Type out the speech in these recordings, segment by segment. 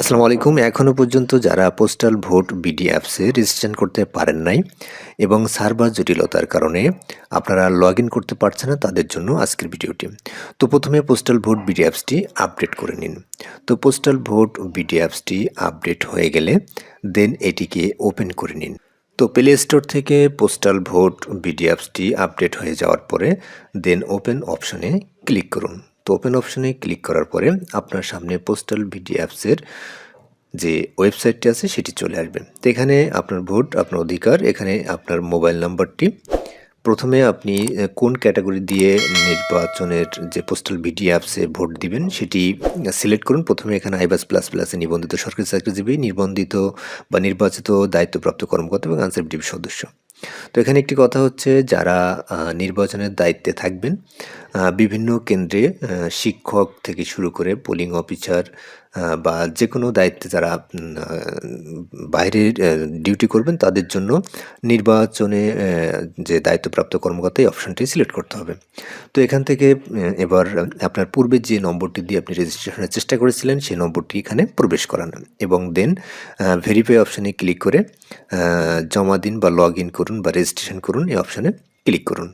আসসালামু আলাইকুম। এখনও পর্যন্ত যারা পোস্টাল ভোট বিডি অ্যাপসে রেজিস্ট্রেশন করতে পারেন নাই এবং সার্ভার জটিলতার কারণে আপনারা লগ ইন করতে পারছেন না, তাদের জন্য আজকের ভিডিওটি। তো প্রথমে পোস্টাল ভোট বিডি অ্যাপসটি আপডেট করে নিন। তো পোস্টাল ভোট বিডি অ্যাপসটি আপডেট হয়ে গেলে দেন এটিকে ওপেন করে নিন। তো প্লে স্টোর থেকে পোস্টাল ভোট বিডি অ্যাপসটি আপডেট হয়ে যাওয়ার পরে দেন ওপেন অপশনে ক্লিক করুন। তো ওপেন অপশনে ক্লিক করার পরে আপনার সামনে পোস্টাল ভিডি অ্যাপসের যে ওয়েবসাইটটি আছে সেটি চলে আসবে। তো এখানে আপনার ভোট, আপনার অধিকার, এখানে আপনার মোবাইল নাম্বারটি প্রথমে আপনি কোন ক্যাটাগরি দিয়ে নির্বাচনের যে পোস্টাল বিডি অ্যাপসে ভোট দিবেন সেটি সিলেক্ট করুন। প্রথমে এখানে আইবাস প্লাস প্লাসে নিবন্ধিত সরকারি চাকরিজীবী, নিবন্ধিত বা নির্বাচিত দায়িত্বপ্রাপ্ত কর্মকর্তা এবং আনসার ডিবি সদস্য। তো এখানে একটি কথা হচ্ছে যারা নির্বাচনের দায়িত্বে থাকবেন বিভিন্ন কেন্দ্রে শিক্ষক থেকে শুরু করে পোলিং অফিসার বা যে কোনো দায়িত্বে যারা বাইরে ডিউটি করবেন, তাদের জন্য নির্বাচনে যে দায়িত্বপ্রাপ্ত কর্মকর্তা এই অপশনটি সিলেক্ট করতে হবে। তো এখান থেকে এবার আপনার পূর্বে যে নম্বরটি দিয়ে আপনি রেজিস্ট্রেশনের চেষ্টা করেছিলেন, সেই নম্বরটি এখানে প্রবেশ করান। এবং দেন ভেরিফাই অপশানে ক্লিক করে জমা দিন বা লগ ইন করুন বা রেজিস্ট্রেশন করুন এই অপশানে ক্লিক করুন।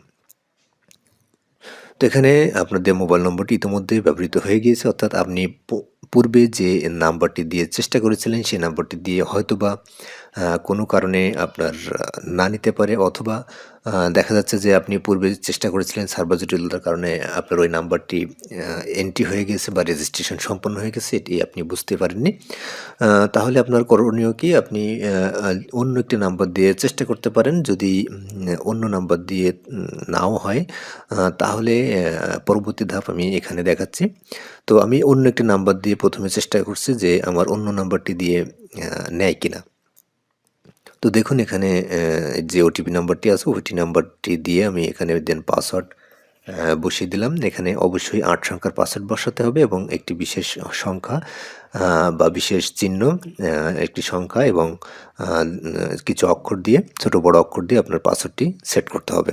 তো এখানে আপনাদের মোবাইল নম্বরটি ইতিমধ্যে ব্যবহৃত হয়ে গিয়েছে অর্থাৎ আপনি পূর্বে যে নাম্বারটি দিয়ে চেষ্টা করেছিলেন সেই নাম্বারটি দিয়ে হয়তোবা আহ, কোনো কারণে আপনার না নিতে পারে অথবা দেখা যাচ্ছে যে আপনি পূর্বে চেষ্টা করেছিলেন সার্ভার জটিলতার কারণে আপনার ওই নাম্বারটি এন্ট্রি হয়ে গেছে বা রেজিস্ট্রেশন সম্পন্ন হয়ে গেছে, এটি আপনি বুঝতে পারেননি। তাহলে আপনার করণীয় কি? আপনি অন্য একটি নাম্বার দিয়ে চেষ্টা করতে পারেন। যদি অন্য নাম্বার দিয়ে নাও হয় তাহলে পরবর্তী ধাপ আমি এখানে দেখাচ্ছি। তো আমি অন্য একটি নাম্বার দিয়ে প্রথমে চেষ্টা করছি যে আমার অন্য নাম্বারটি দিয়ে নেয় কিনা। তো দেখুন এখানে যে ওটিপি নাম্বারটি আছে ওটি নাম্বারটি দিয়ে আমি এখানে দেন পাসওয়ার্ড বসিয়ে দিলাম। এখানে অবশ্যই আট সংখ্যার পাসওয়ার্ড বসাতে হবে এবং একটি বিশেষ সংখ্যা বা বিশেষ চিহ্ন একটি সংখ্যা এবং কিছু অক্ষর দিয়ে, ছোট বড় অক্ষর দিয়ে আপনার পাসওয়ার্ডটি সেট করতে হবে।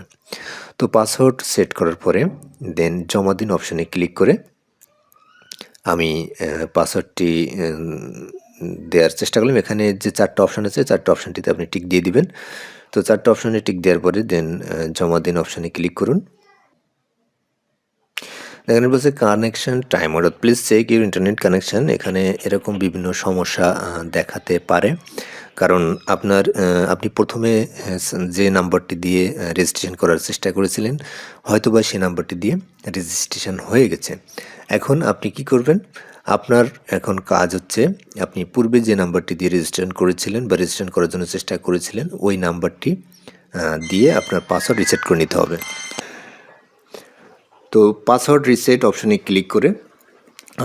তো পাসওয়ার্ড সেট করার পরে দেন জমা দিন অপশনে ক্লিক করে, আমি পাসওয়ার্ডটি দেওয়ার চেষ্টা করলাম। এখানে যে চারটা অপশান আছে, চারটা অপশনটিতে আপনি টিক দিয়ে দিবেন। তো চারটা অপশানে টিক দেওয়ার পরে দেন জমা দিন অপশানে ক্লিক করুন। এখানে বলছে connection time order please check your internet connection এখানে এরকম বিভিন্ন সমস্যা দেখাতে পারে। কারণ আপনার আপনি প্রথমে যে নাম্বারটি দিয়ে রেজিস্ট্রেশন করার চেষ্টা করেছিলেন, হয়তোবা সেই নাম্বারটি দিয়ে রেজিস্ট্রেশন হয়ে গেছে। এখন আপনি কি করবেন? আপনার এখন কাজ হচ্ছে, আপনি পূর্বে যে নাম্বারটি দিয়ে রেজিস্ট্রেশন করেছিলেন বা রেজিস্ট্রেশন করার জন্য চেষ্টা করেছিলেন, ওই নাম্বারটি দিয়ে আপনার পাসওয়ার্ড রিসেট করে নিতে হবে। তো পাসওয়ার্ড রিসেট অপশনে ক্লিক করে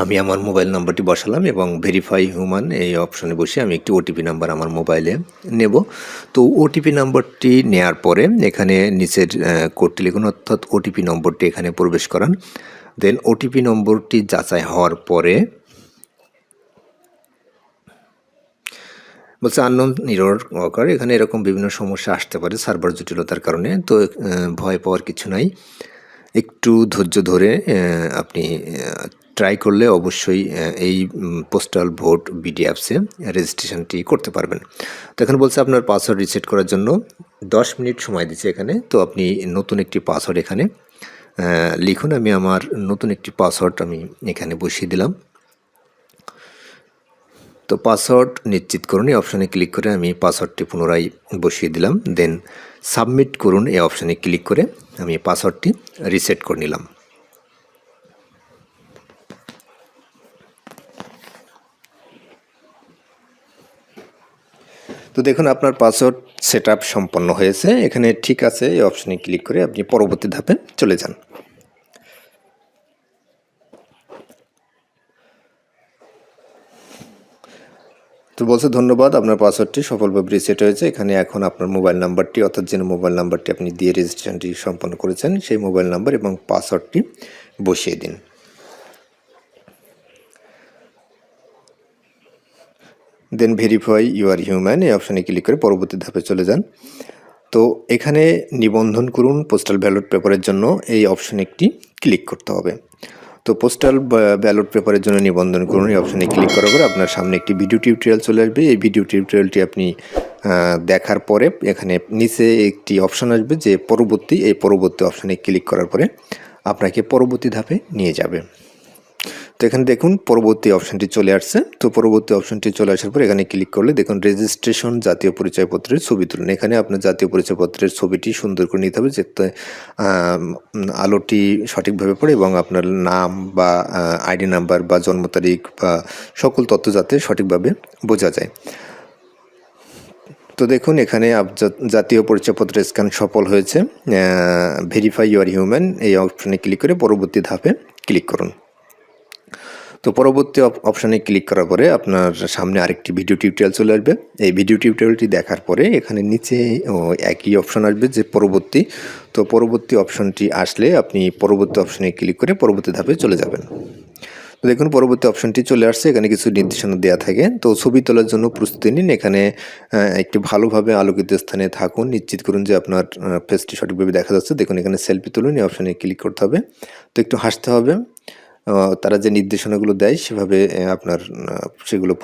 আমি আমার মোবাইল নাম্বারটি বসালাম এবং ভেরিফাই হিউম্যান এই অপশনে বসে আমি একটি ওটিপি নাম্বার আমার মোবাইলে নেব। তো ওটিপি নাম্বারটি নেয়ার পরে এখানে নিচের কোডটি লিখুন, অর্থাৎ ওটিপি নম্বরটি এখানে প্রবেশ করান। দেন ওটিপি নম্বরটি যাচাই হওয়ার পরে বলছে আননোন নিরর ওয়াকার, এখানে এরকম বিভিন্ন সমস্যা আসতে পারে সার্ভার জটিলতার কারণে। তো ভয় পাওয়ার কিছু নাই। একটু ধৈর্য ধরে আপনি ট্রাই করলে অবশ্যই এই পোস্টাল ভোট বিডি অ্যাপসে রেজিস্ট্রেশনটি করতে পারবেন। তো এখানে বলছে আপনার পাসওয়ার্ড রিসেট করার জন্য দশ মিনিট সময় দিচ্ছে এখানে। তো আপনি নতুন একটি পাসওয়ার্ড এখানে লিখুন, আমি আমার নতুন একটি পাসওয়ার্ড আমি এখানে বসিয়ে দিলাম। তো পাসওয়ার্ড নিশ্চিত করুন, এই অপশানে ক্লিক করে আমি পাসওয়ার্ডটি পুনরায় বসিয়ে দিলাম। দেন সাবমিট করুন, এই অপশানে ক্লিক করে আমি পাসওয়ার্ডটি রিসেট করে নিলাম। তো দেখুন, আপনার পাসওয়ার্ড সেট সম্পন্ন হয়েছে। এখানে ঠিক আছে, এই অপশানে ক্লিক করে আপনি পরবর্তী ধাপে চলে যান। তো বলছে, ধন্যবাদ, আপনার পাসওয়ার্ডটি সফলভাবে রিসেট হয়েছে। এখানে এখন আপনার মোবাইল নাম্বারটি অর্থাৎ যে মোবাইল নাম্বারটি আপনি দিয়ে রেজিস্ট্রেশনটি সম্পন্ন করেছেন, সেই মোবাইল নাম্বার এবং পাসওয়ার্ডটি বসিয়ে দিন। Then verify you are human এই অপশানে ক্লিক করে পরবর্তী ধাপে চলে যান। তো এখানে নিবন্ধন করুন পোস্টাল ব্যালট পেপারের জন্য, এই অপশানে একটি ক্লিক করতে হবে। তো পোস্টাল ব্যালট পেপারের জন্য নিবন্ধন করুন, এই অপশানে ক্লিক করার পরে আপনার সামনে একটি ভিডিও টিউটোরিয়াল চলে আসবে। এই ভিডিও টিউটোরিয়ালটি আপনি দেখার পরে এখানে নিচে একটি অপশান আসবে যে পরবর্তী, এই পরবর্তী অপশানে ক্লিক করার পরে আপনাকে পরবর্তী ধাপে নিয়ে যাবে। এখানে দেখুন পরবর্তী অপশনটি চলে আসছে। তো পরবর্তী অপশনটি চলে আসার পর এখানে ক্লিক করলে দেখুন রেজিস্ট্রেশন জাতীয় পরিচয়পত্রের ছবি তুলুন। এখানে আপনার জাতীয় পরিচয়পত্রের ছবিটি সুন্দর করে নিতে হবে যাতে আলোটি সঠিকভাবে পড়ে এবং আপনার নাম বা আইডি নাম্বার বা জন্ম তারিখ বা সকল তথ্য যাতে সঠিকভাবে বোঝা যায়। তো দেখুন এখানে জাতীয় পরিচয়পত্রের স্ক্যান সফল হয়েছে। ভেরিফাই ইউর হিউম্যান এই অপশনে ক্লিক করে পরবর্তী ধাপে ক্লিক করুন। তো পরবর্তী অপ- অপশনে ক্লিক করার পরে আপনার সামনে আরেকটি ভিডিও টিউটোরিয়াল চলে আসবে। এই ভিডিও টিউটোরিয়ালটি দেখার পরে এখানে নিচে একই অপশান আসবে যে পরবর্তী। তো পরবর্তী অপশনটি আসলে আপনি পরবর্তী অপশানে ক্লিক করে পরবর্তী ধাপে চলে যাবেন। তো দেখুন, পরবর্তী অপশনটি চলে আসছে, এখানে কিছু নির্দেশনা দেওয়া থাকে। তো ছবি তোলার জন্য প্রস্তুতি নিন। এখানে একটি ভালোভাবে আলোকিত স্থানে থাকুন। নিশ্চিত করুন যে আপনার ফেসটি সঠিকভাবে দেখা যাচ্ছে। দেখুন, এখানে সেলফি তুলুন, এই অপশানে ক্লিক করতে হবে। তো একটু হাসতে হবে। তারা যে নির্দেশনাগুলো দেয়, সেভাবে আপনার সেগুলো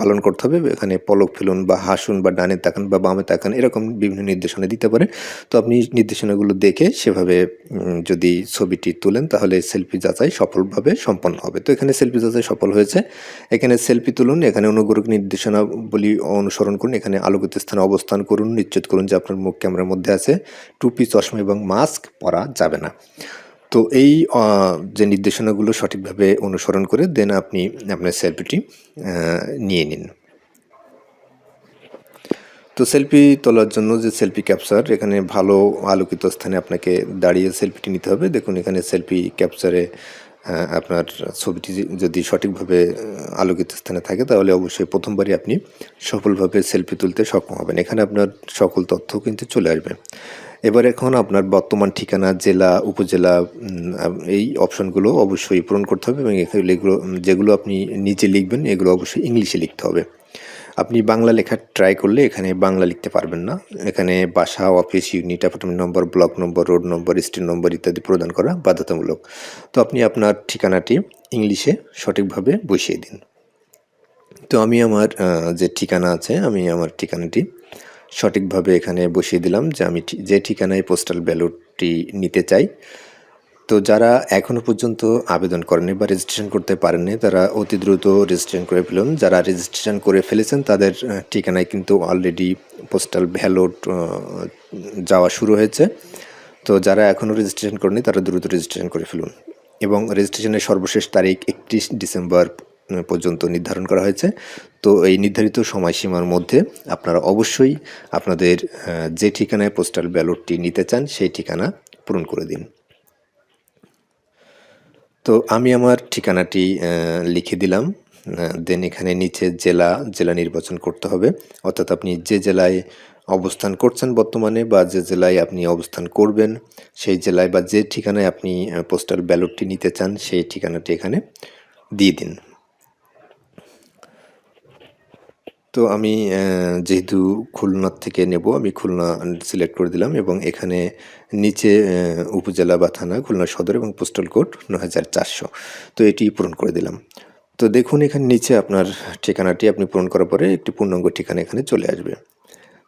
পালন করতে হবে। এখানে পলক ফেলুন বা হাসুন বা ডানে তাকান বা বামে তাকান, এরকম বিভিন্ন নির্দেশনা দিতে পারে। তো আপনি নির্দেশনাগুলো দেখে, সেভাবে যদি ছবিটি তুলেন, তাহলে সেলফি যাচাই সফলভাবে সম্পন্ন হবে। তো এখানে সেলফি যাচাই সফল হয়েছে। এখানে সেলফি তুলুন, এখানে অনুগ্রহ নির্দেশনাবলী অনুসরণ করুন, এখানে আলোকিত স্থানে অবস্থান করুন, নিশ্চিত করুন যে আপনার মুখ ক্যামেরার মধ্যে আছে। টুপি, চশমা এবং মাস্ক পরা যাবে না। তো এই যে নির্দেশনাগুলো সঠিকভাবে অনুসরণ করে দেন আপনি আপনার সেলফিটি নিয়ে নিন। তো সেলফি তোলার জন্য যে সেলফি ক্যাপচার, এখানে ভালো আলোকিত স্থানে আপনাকে দাঁড়িয়ে সেলফিটি নিতে হবে। দেখুন, এখানে সেলফি ক্যাপচারে আপনার ছবিটি যদি সঠিকভাবে আলোকিত স্থানে থাকে, তাহলে অবশ্যই প্রথমবারই আপনি সফলভাবে সেলফি তুলতে সক্ষম হবেন। এখানে আপনার সকল তথ্য কিন্তু চলে আসবে। এবার এখন আপনার বর্তমান ঠিকানা, জেলা, উপজেলা এই অপশনগুলো অবশ্যই পূরণ করতে হবে এবং এগুলো যেগুলো আপনি নিজে লিখবেন, এগুলো অবশ্যই ইংলিশে লিখতে হবে। আপনি বাংলা লেখা ট্রাই করলে এখানে বাংলা লিখতে পারবেন না। এখানে বাসা office unit apartment number block number road number street number ইত্যাদি প্রদান করা বাধ্যতামূলক। তো আপনি আপনার ঠিকানাটি ইংলিশে সঠিকভাবে বসিয়ে দিন। তো আমি আমার যে ঠিকানা আছে, আমি আমার ঠিকানাটি সঠিকভাবে এখানে বসিয়ে দিলাম যে আমি যে ঠিকানায় পোস্টাল ব্যালটটি নিতে চাই। তো যারা এখনও পর্যন্ত আবেদন করেনি বা রেজিস্ট্রেশন করতে পারেননি, তারা অতি দ্রুত রেজিস্ট্রেশন করে ফেলুন। যারা রেজিস্ট্রেশন করে ফেলেছেন, তাদের ঠিকানায় কিন্তু অলরেডি পোস্টাল ব্যালট যাওয়া শুরু হয়েছে। তো যারা এখনও রেজিস্ট্রেশন করেনি তারা দ্রুত রেজিস্ট্রেশন করে ফেলুন। এবং রেজিস্ট্রেশনের সর্বশেষ তারিখ একত্রিশ ডিসেম্বর পর্যন্ত নির্ধারণ করা হয়েছে। তো এই নির্ধারিত সময়সীমার মধ্যে আপনারা অবশ্যই আপনাদের যে ঠিকানায় পোস্টাল ব্যালটটি নিতে চান সেই ঠিকানা পূরণ করে দিন। তো আমি আমার ঠিকানাটি লিখে দিলাম। দেন এখানে নিচে জেলা জেলা নির্বাচন করতে হবে। অর্থাৎ আপনি যে জেলায় অবস্থান করছেন বর্তমানে বা যে জেলায় আপনি অবস্থান করবেন, সেই জেলায় বা যে ঠিকানায় আপনি পোস্টাল ব্যালটটি নিতে চান সেই ঠিকানাটি এখানে দিয়ে দিন। তো আমি যেহেতু খুলনার থেকে নেব, আমি খুলনা সিলেক্ট করে দিলাম এবং এখানে নিচে উপজেলা বা থানা, খুলনা সদর এবং পোস্টাল কোড ন তো এটি পূরণ করে দিলাম। তো দেখুন, এখানে নিচে আপনার ঠিকানাটি আপনি পূরণ করার পরে একটি পূর্ণাঙ্গ ঠিকানা এখানে চলে আসবে।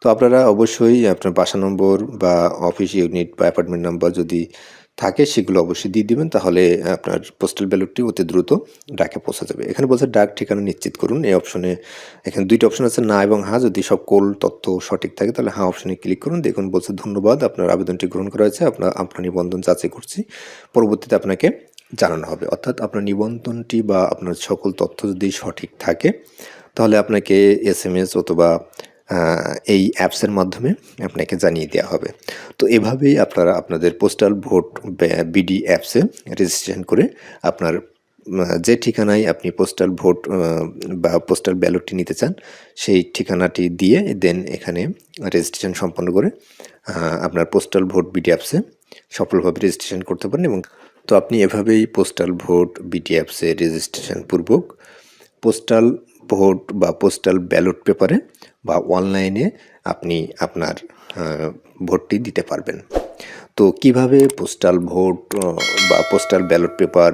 তো আপনারা অবশ্যই আপনার বাসা নম্বর বা অফিস ইউনিট বা অ্যাপার্টমেন্ট নাম্বার যদি থাকে, সেগুলো অবশ্যই দিয়ে দিবেন, তাহলে আপনার পোস্টাল ব্যালটটি অতি দ্রুত ডাকে পৌঁছা যাবে। এখানে বলছে ডাক ঠিকানা নিশ্চিত করুন, এই অপশনে এখানে দুইটা অপশন আছে, না এবং হ্যাঁ। যদি সকল তথ্য সঠিক থাকে, তাহলে হ্যাঁ অপশনে ক্লিক করুন। দেখুন, বলছে ধন্যবাদ, আপনার আবেদনটি গ্রহণ করা হয়েছে, আপনার আপনার নিবন্ধন যাচাই করছি, পরবর্তীতে আপনাকে জানানো হবে। অর্থাৎ আপনার নিবন্ধনটি বা আপনার সকল তথ্য যদি সঠিক থাকে, তাহলে আপনাকে এস এম এস অথবা এই অ্যাপসের মাধ্যমে আপনাকে জানিয়ে দেওয়া হবে। তো এভাবেই আপনারা আপনাদের পোস্টাল ভোট বিডি অ্যাপসে রেজিস্ট্রেশন করে আপনার যে ঠিকানায় আপনি পোস্টাল ভোট বা পোস্টাল ব্যালটটি নিতে চান, সেই ঠিকানাটি দিয়ে দেন এখানে রেজিস্ট্রেশন সম্পন্ন করে আপনার পোস্টাল ভোট বিডি অ্যাপসে সফলভাবে রেজিস্ট্রেশন করতে পারেন এবং তো আপনি এভাবেই পোস্টাল ভোট বিডি অ্যাপসে রেজিস্ট্রেশন পূর্বক পোস্টাল ভোট বা পোস্টাল ব্যালট পেপারে বা অনলাইনে আপনি আপনার ভোটটি দিতে পারবেন। তো কীভাবে পোস্টাল ভোট বা পোস্টাল ব্যালট পেপার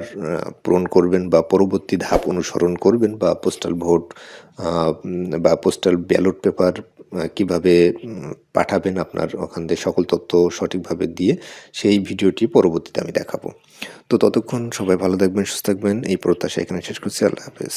পূরণ করবেন বা পরবর্তী ধাপ অনুসরণ করবেন বা পোস্টাল ভোট বা পোস্টাল ব্যালট পেপার কীভাবে পাঠাবেন আপনার ওখান থেকে সকল তথ্য সঠিকভাবে দিয়ে সেই ভিডিওটি পরবর্তীতে আমি দেখাবো। তো ততক্ষণ সবাই ভালো থাকবেন, সুস্থ থাকবেন, এই প্রত্যাশা এখানে শেষ করছি, আল্লাহ হাফেজ।